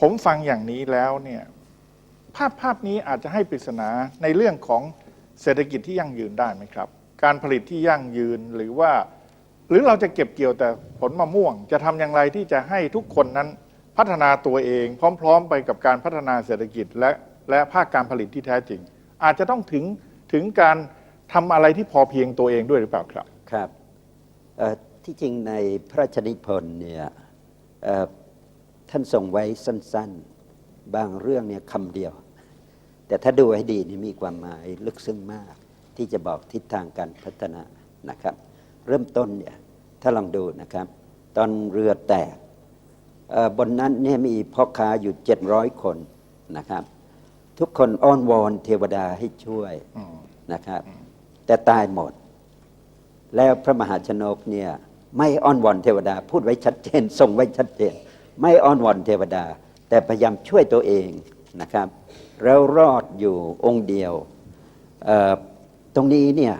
ผมฟังอย่างนี้แล้วเนี่ยภาพภาพนี้อาจจะให้ปริศนาในเรื่องของเศรษฐกิจที่ยั่งยืนได้ไหมครับ การผลิตที่ยั่งยืนหรือว่า หรือเราจะเก็บเกี่ยวแต่ผลมะม่วง จะทำอย่างไรที่จะให้ทุกคนนั้นพัฒนาตัวเอง พร้อม ๆ ไปกับการพัฒนาเศรษฐกิจและและภาคการผลิตที่แท้จริง อาจจะต้องถึงถึงการทำอะไรที่พอเพียงตัวเองด้วยหรือเปล่าครับครับที่จริงในพระราชนิพนธ์เนี่ย ท่านส่งไว้สั้น ๆ บางเรื่องเนี่ยคำเดียว แต่ถ้าดูให้ดีนี่มีความหมายลึกซึ้งมาก ที่จะบอกทิศทางการพัฒนานะครับ เริ่มต้นเนี่ยถ้าลองดูนะครับ ตอนเรือแตกบนนั้นเนี่ยมีพ่อค้าอยู่ 700 คนนะครับ ทุกคนอ้อนวอนเทวดาให้ช่วยนะครับ แต่ตายหมด แล้วพระมหาชนกเนี่ยไม่อ้อนวอนเทวดา พูดไว้ชัดเจนทรงไว้ชัดเจน ไม่อ้อนวอนเทวดา แต่พยายามช่วยตัวเองนะครับ แล้วรอดอยู่องค์เดียว ตรงนี้เนี่ย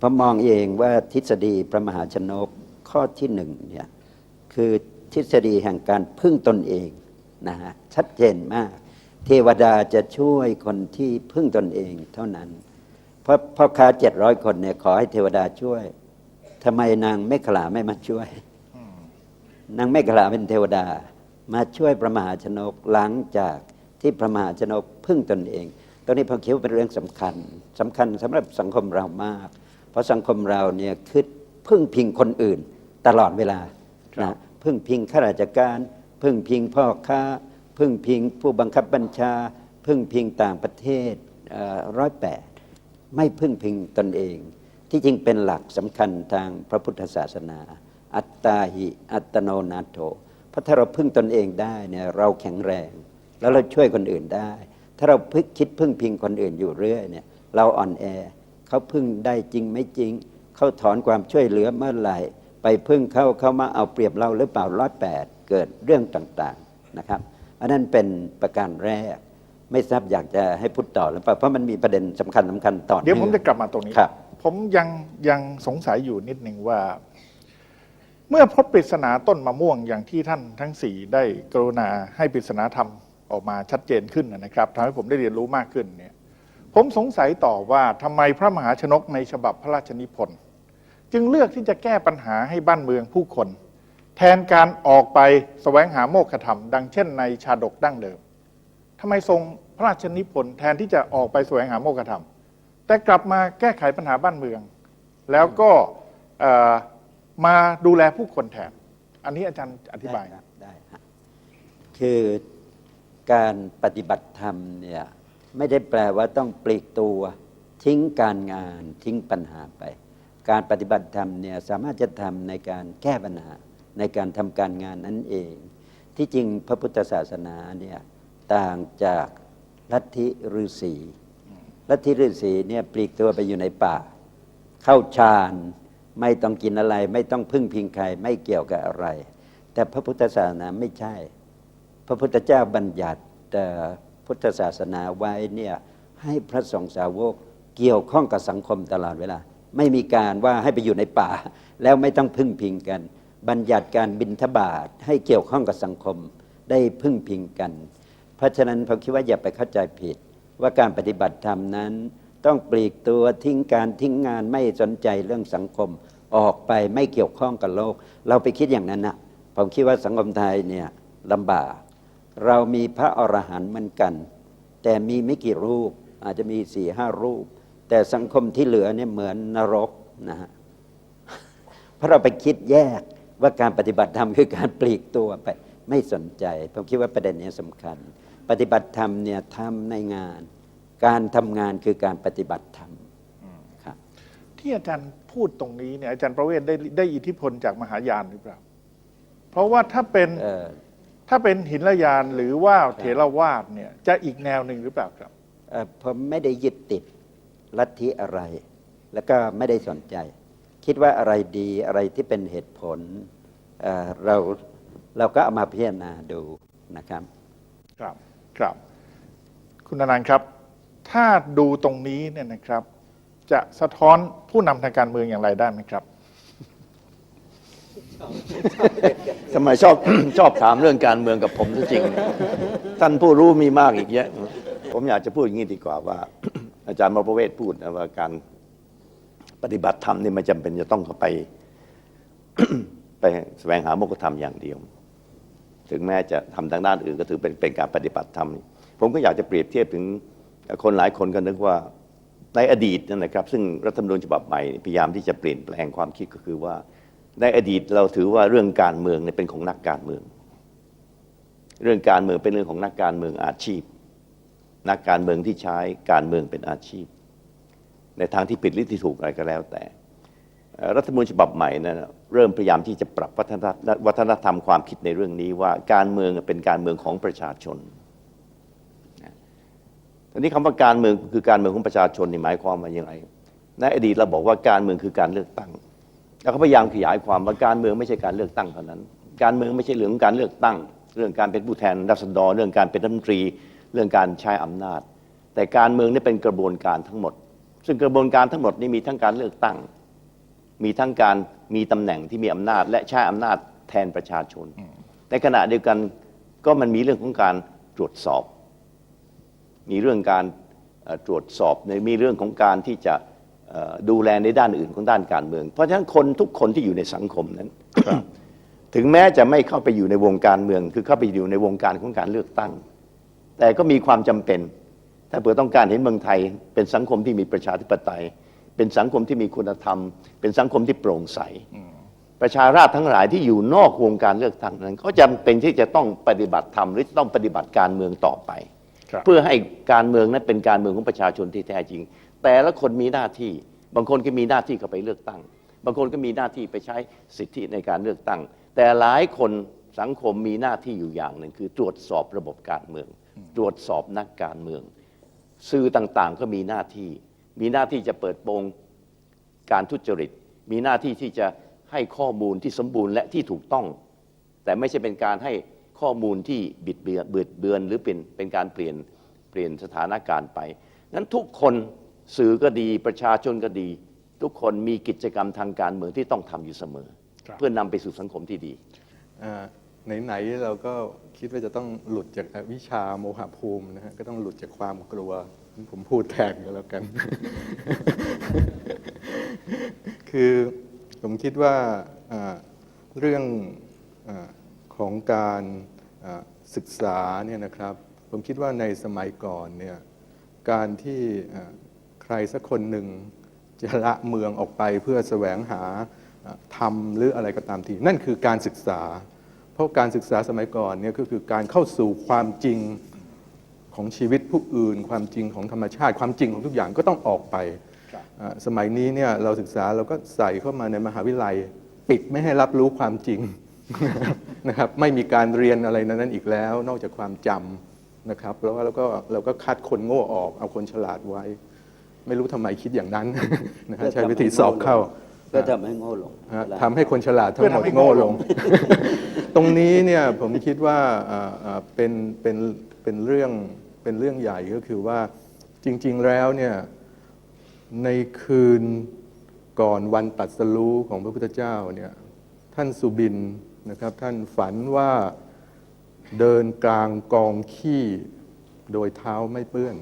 ผมมองเองว่าทฤษฎีพระมหาชนกข้อที่หนึ่งเนี่ยคือทฤษฎีแห่งการพึ่งตนเองนะฮะชัดเจนมาก เทวดาจะช่วยคนที่พึ่งตนเองเท่านั้นเพราะพ่อค้าเจ็ดร้อยคนเนี่ยขอให้เทวดาช่วยทำไมนางไม่ขลาไม่มาช่วย นางไม่ขลาเป็นเทวดา มาช่วยพระมหาชนกหลังจากที่พระมหาชนกพึ่งตนเองตรงนี้ผมคิดว่าเป็นเรื่องสำคัญสำคัญสำหรับสังคมเรามาก เพราะสังคมเราเนี่ยคือพึ่งพิงคนอื่นตลอดเวลาครับนะพึ่งพิงข้าราชการ พึ่งพิงพ่อค้า พึ่งพิงผู้บังคับบัญชา พึ่งพิงต่างประเทศร้อยแปดไม่พึ่งพิงตนเอง ที่จริงเป็นหลักสำคัญทางพระพุทธศาสนา อัตตาหิ อัตโนนาโถเพราะถ้าเราพึ่งตนเองได้เนี่ยเราแข็งแรง แล้วเราช่วยคนอื่นได้ ถ้าเราพึกคิดพึ่งพิงคนอื่นอยู่เรื่อยเนี่ยเราอ่อนแอเขาพึ่งได้จริงไม่จริง เขาถอนความช่วยเหลือเมื่อไหร่ ไปพึ่งเขาเขามาเอาเปรียบเราหรือเปล่าร้อยแปดเกิดเรื่องต่างๆนะครับ อันนั้นเป็นประการแรก ไม่ทราบอยากจะให้พูดต่อหรือเปล่าเพราะมันมีประเด็นสำคัญสำคัญต่อเดี๋ยวผมนื่องจะกลับมาตรงนี้ครับผมยังยังสงสัยอยู่นิดหนึ่งว่า เมื่อพบปริศนาต้นมะม่วงอย่างที่ท่านทั้งสี่ได้กรุณาให้ปริศนาธรรมออกมาชัดเจนขึ้นนะครับทำให้ผมได้เรียนรู้มากขึ้นเนี่ยผมสงสัยต่อว่าทำไมพระมหาชนกในฉบับพระราชนิพนธ์จึงเลือกที่จะแก้ปัญหาให้บ้านเมืองผู้คน แทนการออกไปแสวงหาโมฆะธรรม ดังเช่นในชาดกดั้งเดิมทำไมทรงพระราชนิพนธ์แทนที่จะออกไปแสวงหาโมฆะธรรม แต่กลับมาแก้ไขปัญหาบ้านเมือง แล้วก็ มาดูแลผู้คนแทน อันนี้อาจารย์อธิบาย ได้ครับได้ฮะคือการปฏิบัติธรรมเนี่ยไม่ได้แปลว่าต้องปลีกตัวทิ้งการงานทิ้งปัญหาไป การปฏิบัติธรรมเนี่ยสามารถจะทำในการแก้ปัญหาในการทำการงานนั้นเอง ที่จริงพระพุทธศาสนาเนี่ยต่างจากลัทธิฤาษีลัทธิฤาษีเนี่ยปลีกตัวไปอยู่ในป่า เข้าฌาน ไม่ต้องกินอะไร ไม่ต้องพึ่งพิงใครไม่เกี่ยวกับอะไร แต่พระพุทธศาสนาไม่ใช่ พระพุทธเจ้าบัญญัติพุทธศาสนาไว้เนี่ยให้พระสงฆ์สาวกเกี่ยวข้องกับสังคมตลอดเวลา ไม่มีการว่าให้ไปอยู่ในป่า แล้วไม่ต้องพึ่งพิงกัน บัญญัติการบินทบาทให้เกี่ยวข้องกับสังคมได้พึ่งพิงกัน เพราะฉะนั้นผมคิดว่าอย่าไปเข้าใจผิดว่าการปฏิบัติธรรมนั้น ต้องปลีกตัวทิ้งการทิ้งงานไม่สนใจเรื่องสังคม ออกไปไม่เกี่ยวข้องกับโลก เราไปคิดอย่างนั้นนะผมคิดว่าสังคมไทยเนี่ยลำบาก เรามีพระอรหันต์เหมือนกัน แต่มีไม่กี่รูปอาจจะมีสี่ห้ารูป แต่สังคมที่เหลือเนี่ยเหมือนนรกนะฮะเพราะเราไปคิดแยกว่าการปฏิบัติธรรมคือการปลีกตัวไปไม่สนใจ ผมคิดว่าประเด็นนี้สำคัญ ปฏิบัติธรรมเนี่ยทำในงาน การทำงานคือการปฏิบัติธรรมครับที่อาจารย์พูดตรงนี้เนี่ยอาจารย์ประเวศได้ได้อิทธิพลจากมหายานหรือเปล่า เพราะว่าถ้าเป็นเอ่อถ้าเป็นหินละยานหรือว่าเถรวาทเนี่ยจะอีกแนวหนึ่งหรือเปล่าครับเอ่อผมไม่ได้ยึดติดลัทธิอะไร แล้วก็ไม่ได้สนใจ คิดว่าอะไรดีอะไรที่เป็นเหตุผลเอ่อเราเราก็เอามาพิจารณาดูนะครับ ครับครับ คุณอนันต์ครับ ถ้าดูตรงนี้เนี่ยนะครับ จะสะท้อนผู้นำทางการเมืองอย่างไรได้ไหมครับ ทำไมชอบ ชอบถามเรื่องการเมืองกับผมซะจริงท่านผู้รู้มีมากอีกเยอะ ผมอยากจะพูดอย่างนี้ดีกว่าว่า อาจารย์มรประเวศพูดนะว่าการปฏิบัติธรรมนี่ไม่จำเป็นจะต้องเข้าไป ไปแสวงหาโมกขธรรมอย่างเดียว ถึงแม้จะทำทางด้านอื่นก็ถือเป็นเป็นการปฏิบัติธรรม ผมก็อยากจะเปรียบเทียบถึง คนหลายคนก็นึกว่าในอดีตนั่นนะครับ ซึ่งรัฐธรรมนูญฉบับใหม่พยายามที่จะเปลี่ยนแปลงความคิดก็คือว่า ในอดีตเราถือว่าเรื่องการเมืองเป็นของนักการเมือง เรื่องการเมืองเป็นเรื่องของนักการเมืองอาชีพ นักการเมืองที่ใช้การเมืองเป็นอาชีพ ในทางที่ผิดหรือที่ถูกอะไรก็แล้วแต่ รัฐธรรมนูญฉบับใหม่นะเริ่มพยายามที่จะปรับวัฒนธรรมความคิดในเรื่องนี้ว่าการเมืองเป็นการเมืองของประชาชน ทีนี้คำว่าการเมืองคือการเมืองของประชาชนนี่หมายความว่าอย่างไรในอดีตเราบอกว่าการเมืองคือการเลือกตั้ง แล้วก็พยายามขยายความว่าการเมืองไม่ใช่การเลือกตั้งเท่านั้น การเมืองไม่ใช่เรื่องของการเลือกตั้ง เรื่องการเป็นผู้แทนรัษฎรเรื่องการเป็นรัฐมนตรี เรื่องการใช้อำนาจ แต่การเมืองนี่เป็นกระบวนการทั้งหมด ซึ่งกระบวนการทั้งหมดนี่มีทั้งการเลือกตั้ง มีทั้งการมีตำแหน่งที่มีอำนาจ และใช้อำนาจแทนประชาชน ในขณะเดียวกันก็มันมีเรื่องของการตรวจสอบ มีเรื่องการเอ่อตรวจสอบในมีเรื่องของการที่จะเอ่อดูแลในด้านอื่นของด้านการเมือง เพราะฉะนั้นคนทุกคนที่อยู่ในสังคมนั้น ถึงแม้จะไม่เข้าไปอยู่ในวงการเมือง คือเข้าไปอยู่ในวงการของการเลือกตั้ง แต่ก็มีความจำเป็น ถ้าเผื่อต้องการเห็นเมืองไทย เป็นสังคมที่มีประชาธิปไตย เป็นสังคมที่มีคุณธรรม เป็นสังคมที่โปร่งใส ประชาราษฎรทั้งหลายที่อยู่นอกวงการเลือกตั้งนั้นเขาจำเป็นที่จะต้องปฏิบัติธรรมหรือต้องปฏิบัติการเมืองต่อไปครับ เพื่อให้การเมืองนั้นเป็นการเมืองของประชาชนที่แท้จริง แต่ละคนมีหน้าที่ บางคนก็มีหน้าที่เข้าไปเลือกตั้ง บางคนก็มีหน้าที่ไปใช้สิทธิในการเลือกตั้ง แต่หลายคนสังคมมีหน้าที่อยู่อย่างหนึ่ง คือตรวจสอบระบบการเมือง ตรวจสอบนักการเมือง สื่อต่างๆก็มีหน้าที่ มีหน้าที่จะเปิดโปงการทุจริต มีหน้าที่ที่จะให้ข้อมูลที่สมบูรณ์และที่ถูกต้อง แต่ไม่ใช่เป็นการให้ ข้อมูลที่บิดเบือนบิดเบือนหรือเป็นเป็นการเปลี่ยนเปลี่ยนสถานการณ์ไปนั้นทุกคนสื่อก็ดีประชาชนก็ดี ทุกคนมีกิจกรรมทางการเมืองที่ต้องทำอยู่เสมอครับเพื่อนำไปสู่สังคมที่ดีอ่าไหนๆเราก็คิดว่าจะต้องหลุดจากอวิชชาโมหะภูมินะฮะก็ต้องหลุดจากความกลัว ผมพูดแทนกันแล้วกัน คือผมคิดว่าอ่าเรื่องอา ของการศึกษาเนี่ยนะครับ ผมคิดว่าในสมัยก่อนเนี่ยการที่ใครสักคนหนึ่งจะละเมืองออกไปเพื่อแสวงหาธรรมหรืออะไรก็ตามที นั่นคือการศึกษา เพราะการศึกษาสมัยก่อนเนี่ยก็คือการเข้าสู่ความจริงของชีวิตผู้อื่น ความจริงของธรรมชาติ ความจริงของทุกอย่างก็ต้องออกไป สมัยนี้เนี่ยเราศึกษาเราก็ใส่เข้ามาในมหาวิทยาลัย ปิดไม่ให้รับรู้ความจริง นะครับไม่มีการเรียนอะไรในนั้นอีกแล้ว นอกจากความจำนะครับแล้วเราก็เราก็คัดคนโง่ออกเอาคนฉลาดไว้ ไม่รู้ทำไมคิดอย่างนั้นนะฮะใช้วิธีสอบเข้าเพื่อทำให้โง่ลงฮะทำให้คนฉลาดทั้งหมดโง่ลง ตรงนี้เนี่ยผมคิดว่าอ่าอ่าเป็นเป็นเป็นเรื่องเป็นเรื่องใหญ่ก็คือว่าจริง ๆแล้วเนี่ยในคืนก่อนวันตรัสรู้ของพระพุทธเจ้าเนี่ยท่านสุบินนะครับ ท่านฝันว่าเดินกลางกองขี้โดยเท้าไม่เปื้อน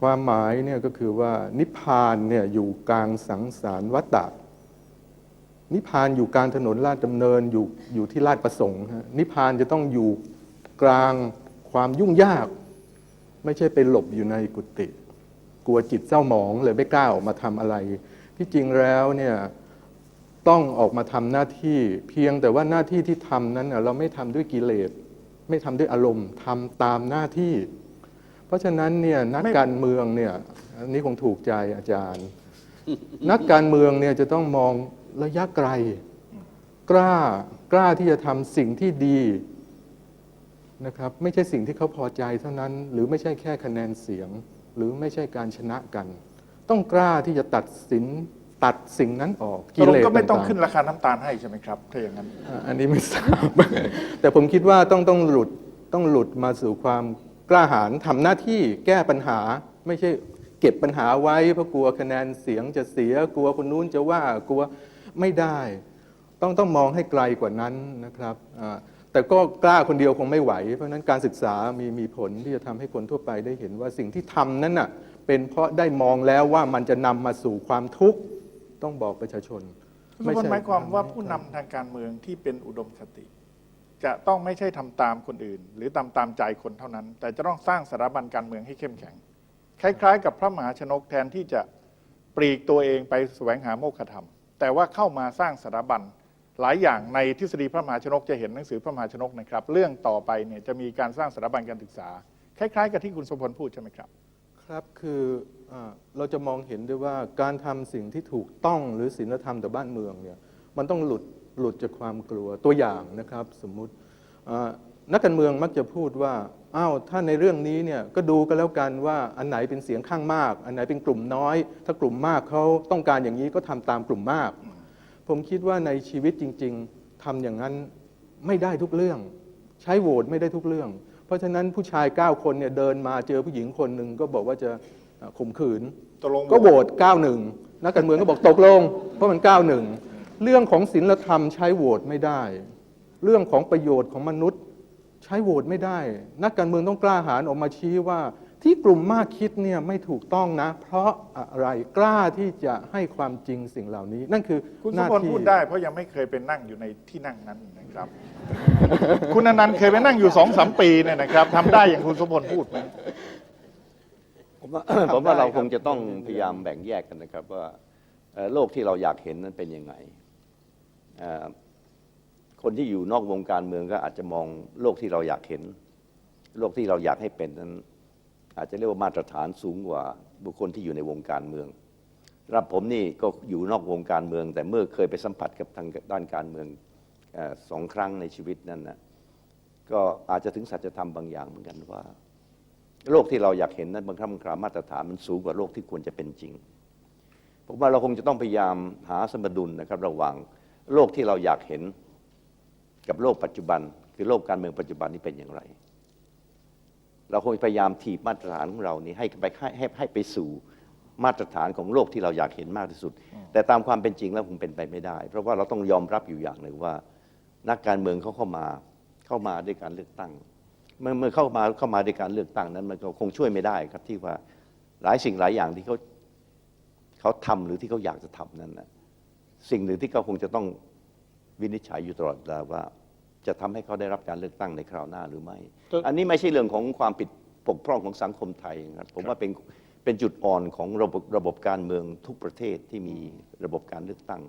ความหมายเนี่ยก็คือว่านิพพานเนี่ยอยู่กลางสังสารวัฏฏะนิพพานอยู่กลางถนนลาดดำเนินอยู่อยู่ที่ลาดประสงค์ฮะนิพพานจะต้องอยู่กลางความยุ่งยาก ไม่ใช่ไปหลบอยู่ในกุฏิกลัวจิตเศร้าหมองเลยไม่กล้าออกมาทำอะไร ที่จริงแล้วเนี่ย ต้องออกมาทำหน้าที่เพียงแต่ว่าหน้าที่ที่ทำนั้นเราไม่ทำด้วยกิเลส ไม่ทำด้วยอารมณ์ทำตามหน้าที่ เพราะฉะนั้นเนี่ยนักการเมืองเนี่ยอันนี้คงถูกใจอาจารย์ นักการเมืองเนี่ยจะต้องมองระยะไกล กล้ากล้าที่จะทำสิ่งที่ดีนะครับไม่ใช่สิ่งที่เขาพอใจเท่านั้น หรือไม่ใช่แค่คะแนนเสียง หรือไม่ใช่การชนะกัน ต้องกล้าที่จะตัดสิน ตัดสิ่งนั้นออกตกลงสก็ไม่ต้องาๆขึ้นราคาน้ำตาลให้ใช่ไหมครับถ้าอย่างนั้น อ่าอันนี้ไม่ทราบ แต่ผมคิดว่าต้องต้องหลุดต้องหลุดมาสู่ความกล้าหาญทำหน้าที่แก้ปัญหาไม่ใช่เก็บปัญหาไว้เพราะกลัวคะแนนเสียงจะเสียกลัวคนนู้นจะว่ากลัวไม่ได้ ต้องต้องมองให้ไกลกว่านั้นนะครับอ่าแต่ก็กล้าคนเดียวคงไม่ไหว เพราะฉะนั้นการศึกษามีมีผลที่จะทำให้คนทั่วไปได้เห็นว่าสิ่งที่ทำนั้นน่ะเป็นเพราะได้มองแล้วว่ามันจะนำมาสู่ความทุกข์ ต้องบอกประชาชนคุณสุพลหมายความว่าผู้นำทางการเมืองที่เป็นอุดมคติ จะต้องไม่ใช่ทำตามคนอื่น หรือตามตามใจคนเท่านั้น แต่จะต้องสร้างสถาบันการเมืองให้เข้มแข็ง คล้ายๆ กับพระมหาชนกแทนที่จะปลีกตัวเองไปแสวงหาโมฆะธรรม แต่ว่าเข้ามาสร้างสถาบันหลายอย่างในทฤษฎีพระมหาชนกจะเห็นหนังสือพระมหาชนกนะครับ เรื่องต่อไปเนี่ยจะมีการสร้างสถาบันการศึกษา คล้ายๆ กับที่คุณสุพลพูดใช่ไหมครับ ครับคืออเราจะมองเห็นได้ว่าการทำสิ่งที่ถูกต้องหรือศีลธรรมต่อบ้านเมืองเนี่ยมันต้องหลุดหลุดจากความกลัวตัวอย่างนะครับสมมุตินักการเมืองมักจะพูดว่าอ้าวถ้าในเรื่องนี้เนี่ยก็ดูกันแล้วกันว่าอันไหนเป็นเสียงข้างมาก อันไหนเป็นกลุ่มน้อย ถ้ากลุ่มมากเขาต้องการอย่างนี้ก็ทำตามกลุ่มมาก ผมคิดว่าในชีวิตจริง ๆทำอย่างนั้นไม่ได้ทุกเรื่อง ใช้โหวตไม่ได้ทุกเรื่อง ราะฉะนั้นผู้ชาย 9 คนเนี่ยเดินมาเจอผู้หญิงคนหนึ่งก็บอกว่าจะเอ่อข่มขืน ตกลงก็โหวต91 นักการเมืองก็บอกตกลง เพราะมัน 91 เรื่องของศีลธรรมใช้โหวตไม่ได้ เรื่องของประโยชน์ของมนุษย์ ใช้โหวตไม่ได้ นักการเมืองต้องกล้าหาญออกมาชี้ว่า ที่กลุ่มมากคิดเนี่ยไม่ถูกต้องนะ เพราะอะไรกล้าที่จะให้ความจริงสิ่งเหล่านี้ นั่นคือคุณหสุน้าพลที่พูดได้เพราะยังไม่เคยเป็นนั่งอยู่ในที่นั่งนั้นนะครับ คุณอนันต์เคยไปนั่งอยู่สองสามปีเนี่ยนะครับทำได้อย่างคุณสุพลพูดไหม ผมว่า ผมว่าเราคงจะต้องพยายามแบ่งแยกกันนะครับว่าเอ่อโลกที่เราอยากเห็นนั้นเป็นยังไงเอ่อคนที่อยู่นอกวงการเมืองก็อาจจะมองโลกที่เราอยากเห็น โลกที่เราอยากให้เป็นนั้น อาจจะเรียกว่ามาตรฐานสูงกว่าบุคคลที่อยู่ในวงการเมืองรับผมนี่ก็อยู่นอกวงการเมือง แต่เมื่อเคยไปสัมผัสกับทางด้านการเมืองอสองครั้งในชีวิตนั้นนะก็อาจจะถึงสัจธรรมบางอย่างเหมือนกันว่า โลกที่เราอยากเห็นนั้นบางครั้งบางครามาตรฐานมันสูงกว่าโลกที่ควรจะเป็นจริงผมว่าเราคงจะต้องพยายามหาสมดุลนะครับระหว่างโลกที่เราอยากเห็นกับโลกปัจจุบัน คือโลกการเมืองปัจจุบันนี้เป็นอย่างไร เราคงพยายามถีบมาตรฐานของเรานี้ให้ไปให้ให้ให้ไปสู่มาตรฐานของโลกที่เราอยากเห็นมากที่สุด แต่ตามความเป็นจริงแล้วคงเป็นไปไม่ได้ เพราะว่าเราต้องยอมรับอยู่อย่างหนึ่งว่า นักการเมืองเขาเข้ามาเข้ามาด้วยการเลือกตั้ง เมื่อเมื่อเข้ามาเข้ามาด้วยการเลือกตั้งนั้น มันก็คงช่วยไม่ได้ครับที่ว่าหลายสิ่งหลายอย่างที่เขาเขาทำหรือที่เขาอยากจะทำนั้นนะสิ่งหนึ่งที่เขาคงจะต้องวินิจฉัยอยู่ตลอดเวลาว่า จะทำให้เขาได้รับการเลือกตั้งในคราวหน้าหรือไม่ตัวอันนี้ไม่ใช่เรื่องของความผิดปกพร่องของสังคมไทยนะครับผมว่าเป็นเป็นจุดอ่อนของระบบระบบการเมืองทุกประเทศที่มีระบบการเลือกตั้ง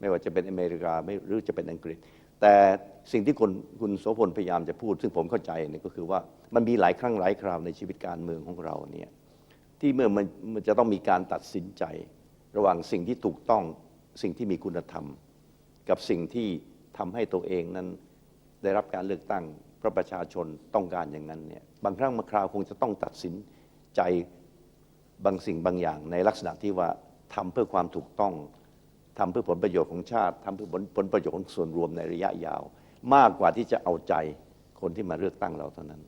ไม่ว่าจะเป็นอเมริกาไม่หรือจะเป็นอังกฤษ แต่สิ่งที่คนคุณโสพลพยายามจะพูด ซึ่งผมเข้าใจเนี่ยก็คือว่ามันมีหลายครั้งหลายคราวในชีวิตการเมืองของเราเนี่ยที่เมื่อมันมันจะต้องมีการตัดสินใจ ระหว่างสิ่งที่ถูกต้องสิ่งที่มีคุณธรรม กับสิ่งที่ทำให้ตัวเองนั้น ได้รับการเลือกตั้งเพราะประชาชนต้องการอย่างนั้นเนี่ยบางครั้งบางคราวคงจะต้องตัดสินใจบางสิ่งบางอย่างในลักษณะที่ว่าทำเพื่อความถูกต้องทำเพื่อผลประโยชน์ของชาติทำเพื่อผลผลประโยชน์ของส่วนรวมในระยะยาว มากกว่าที่จะเอาใจคนที่มาเลือกตั้งเราเท่านั้น